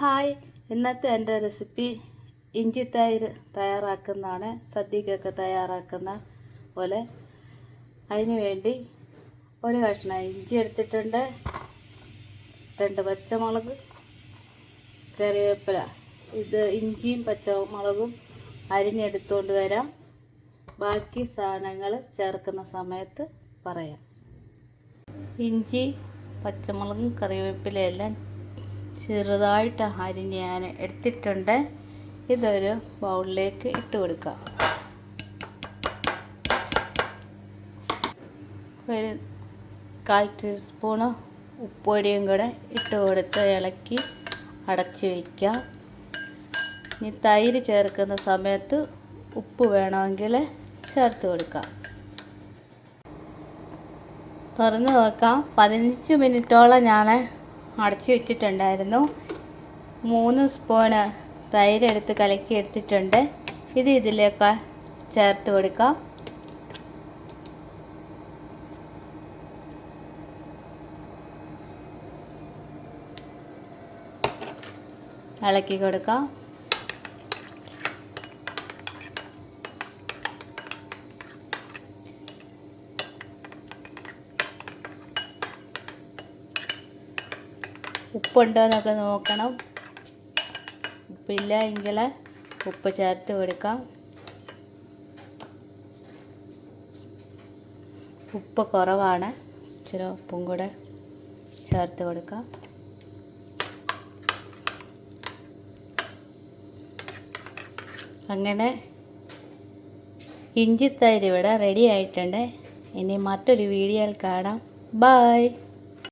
Hi. ഇന്നത്തെ എന്റെ recipe ഇഞ്ചി തൈര് തയ്യാറാക്കുന്നതാണ്. സദ്യക്കൊക്കെ തയ്യാറാക്കുന്ന പോലെ. അതിന് വേണ്ടി ഒരു കഷ്ണം ഇഞ്ചി എടുത്തിട്ടുണ്ട്. രണ്ട് പച്ചമുളക് കറിവേപ്പില. ഇത് ഇഞ്ചിയും പച്ചമുളകും അരിഞ്ഞെടുത്തുകൊണ്ട് വരാം. ബാക്കി സാധനങ്ങൾ ചേർക്കുന്ന സമയത്ത് പറയാം. ഇഞ്ചി പച്ചമുളകും കറിവേപ്പിലയെല്ലാം ചെറുതായിട്ട് അരിഞ്ഞ് ഞാൻ എടുത്തിട്ടുണ്ട്. ഇതൊരു ബൗളിലേക്ക് ഇട്ട് കൊടുക്കാം. ഒരു കാൽ ടീസ്പൂണ് ഉപ്പൊടിയും കൂടെ ഇട്ട് കൊടുത്ത് ഇളക്കി അടച്ചു വയ്ക്കാം ഇനി തൈര് ചേർക്കുന്ന സമയത്ത് ഉപ്പ് വേണമെങ്കിൽ ചേർത്ത് കൊടുക്കാം. തുറന്ന് നോക്കാം. പതിനഞ്ച് മിനിറ്റോളം ഞാൻ അടച്ചു വെച്ചിട്ടുണ്ടായിരുന്നു. മൂന്ന് സ്പൂണ് തൈരെടുത്ത് കലക്കി എടുത്തിട്ടുണ്ട്. ഇത് ഇതിലേക്ക് ചേർത്ത് കൊടുക്കാം. ഇളക്കി കൊടുക്കാം. ഉപ്പുണ്ടോ എന്നൊക്കെ നോക്കണം. ഉപ്പില്ല എങ്കിൽ ഉപ്പ് ചേർത്ത് കൊടുക്കാം. ഉപ്പ് കുറവാണ്. ഇച്ചിരി ഉപ്പും കൂടെ ചേർത്ത് കൊടുക്കാം. അങ്ങനെ ഇഞ്ചിത്തൈര് തൈര് ഇവിടെ റെഡി ആയിട്ടുണ്ട്. ഇനി മറ്റൊരു വീഡിയോയിൽ കാണാം. ബായ്